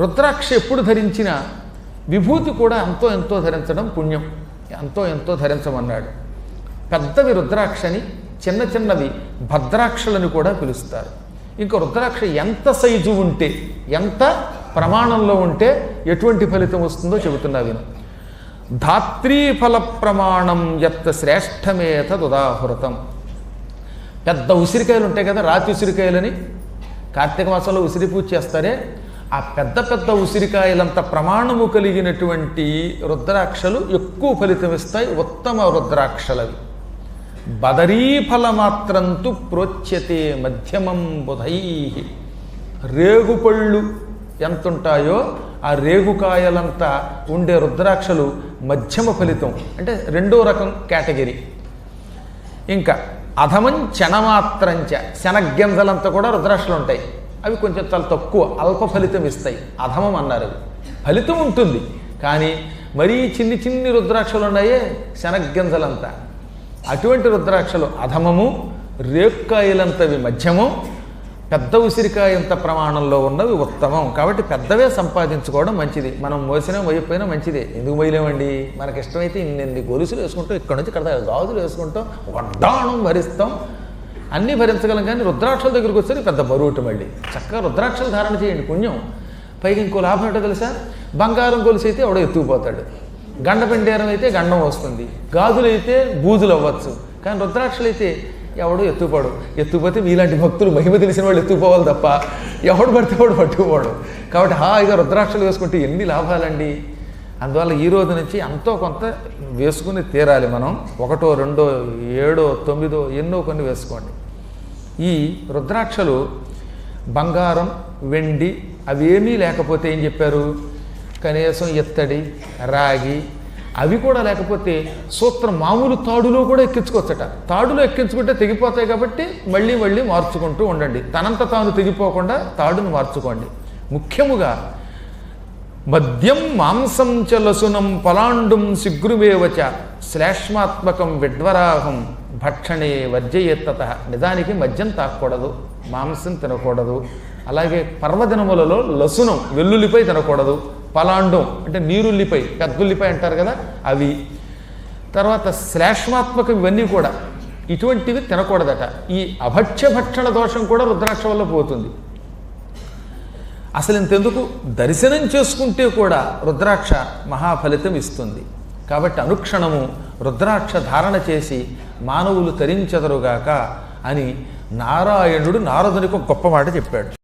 రుద్రాక్ష ఎప్పుడు ధరించినా విభూతి కూడా ఎంతో ఎంతో ధరించడం పుణ్యం. ఎంతో ఎంతో ధరించమన్నాడు. పెద్దవి రుద్రాక్షని చిన్న చిన్నవి భద్రాక్షలని కూడా పిలుస్తారు. ఇంకా రుద్రాక్ష ఎంత సైజు ఉంటే ఎంత ప్రమాణంలో ఉంటే ఎటువంటి ఫలితం వస్తుందో చెబుతున్నా విను. ధాత్రీఫల ప్రమాణం ఎత్త శ్రేష్టమే తదుదాహృతం పెద్ద ఉసిరికాయలు ఉంటాయి కదా రాతి ఉసిరికాయలని. కార్తీక మాసంలో ఉసిరి పూజ చేస్తారే ఆ పెద్ద పెద్ద ఉసిరికాయలంత ప్రమాణము కలిగినటువంటి రుద్రాక్షలు ఎక్కువ ఫలితం ఇస్తాయి ఉత్తమ రుద్రాక్షలవి. బదరీఫలమాత్రంతు ప్రోచ్యతే మధ్యమం బుధై. రేగుపళ్ళు ఎంతుంటాయో ఆ రేగుకాయలంతా ఉండే రుద్రాక్షలు మధ్యమ ఫలితం. అంటే రెండో రకం కేటగిరీ. ఇంకా అధమం చెనమాత్రంచ శనగ్గింజలంతా కూడా రుద్రాక్షలు ఉంటాయి అవి కొంచెం చాలా తక్కువ అల్ప ఫలితం ఇస్తాయి. అధమం అన్నారు. ఫలితం ఉంటుంది కానీ మరీ చిన్ని చిన్ని రుద్రాక్షలు ఉన్నాయే శనగ్గింజలంతా. అటువంటి రుద్రాక్షలు అధమము రేక్కాయలంతవి మధ్యము పెద్ద ఉసిరికాయంత ప్రమాణంలో ఉన్నవి ఉత్తమం. కాబట్టి పెద్దవే సంపాదించుకోవడం మంచిది. మనం మోసినా మోయపోయినా మంచిదే. ఎందుకు మోయలేమండి? మనకి ఇష్టమైతే ఇన్ని గొలుసులు వేసుకుంటాం ఇక్కడ నుంచి ఇక్కడ దాకా గాజులు వేసుకుంటాం వడ్డాణం భరిస్తాం అన్నీ భరించగలం కానీ రుద్రాక్షల దగ్గరికి వచ్చేది పెద్ద బరువుట మళ్ళీ. చక్కగా రుద్రాక్షలు ధారణ చేయండి పుణ్యం. పైకి ఇంకో లాభం ఏంటో తెలుసా? బంగారం గొలుసు అయితే ఎవడో ఎత్తుకుపోతాడు. గండపెండేరం అయితే గండం వస్తుంది. గాజులు అయితే బూజులు అవ్వచ్చు. కానీ రుద్రాక్షలు అయితే ఎవడు ఎత్తుపోడు ఎత్తుపోతే మీలాంటి భక్తులు మహిమ తెలిసిన వాళ్ళు ఎత్తుకుపోవాలి తప్ప ఎవడు పడితే వాడు పట్టుకుపోడు. కాబట్టి హాయిగా రుద్రాక్షలు వేసుకుంటే ఎన్ని లాభాలండి? అందువల్ల ఈ రోజు నుంచి ఎంతో కొంత వేసుకుని తీరాలి మనం. ఒకటో రెండో ఏడో తొమ్మిదో ఎన్నో కొన్ని వేసుకోండి. ఈ రుద్రాక్షలు బంగారం వెండి అవేమీ లేకపోతే ఏం చెప్పారు? కనీసం ఎత్తడి రాగి అవి కూడా లేకపోతే సూత్రం మామూలు తాడులో కూడా ఎక్కించుకోవచ్చట. తాడులో ఎక్కించుకుంటే తెగిపోతాయి కాబట్టి మళ్ళీ మళ్ళీ మార్చుకుంటూ ఉండండి. తనంత తాను తెగిపోకుండా తాడును మార్చుకోండి. ముఖ్యముగా మద్యం మాంసం చ పలాండుం శిగ్రువేవచ శ్లేష్మాత్మకం విడ్వరాహం భక్షణే వర్జయేత్తత. నిజానికి మద్యం తాకూడదు మాంసం తినకూడదు అలాగే పర్వదినములలో లసునం వెల్లుల్లిపై తినకూడదు పలాండం అంటే నీరుల్లిపై కద్దుల్లిపై అంటారు కదా అవి. తర్వాత శ్లేష్మాత్మకం ఇవన్నీ కూడా ఇటువంటివి తినకూడదట. ఈ అభక్ష్య భక్షణ దోషం కూడా రుద్రాక్ష వల్ల పోతుంది. అసలు ఇంతెందుకు? దర్శనం చేసుకుంటే కూడా రుద్రాక్ష మహాఫలితం ఇస్తుంది. కాబట్టి అనుక్షణము రుద్రాక్ష ధారణ చేసి మానవులు తరించెదరుగాక అని నారాయణుడు నారదునికి ఒక గొప్ప మాట చెప్పాడు.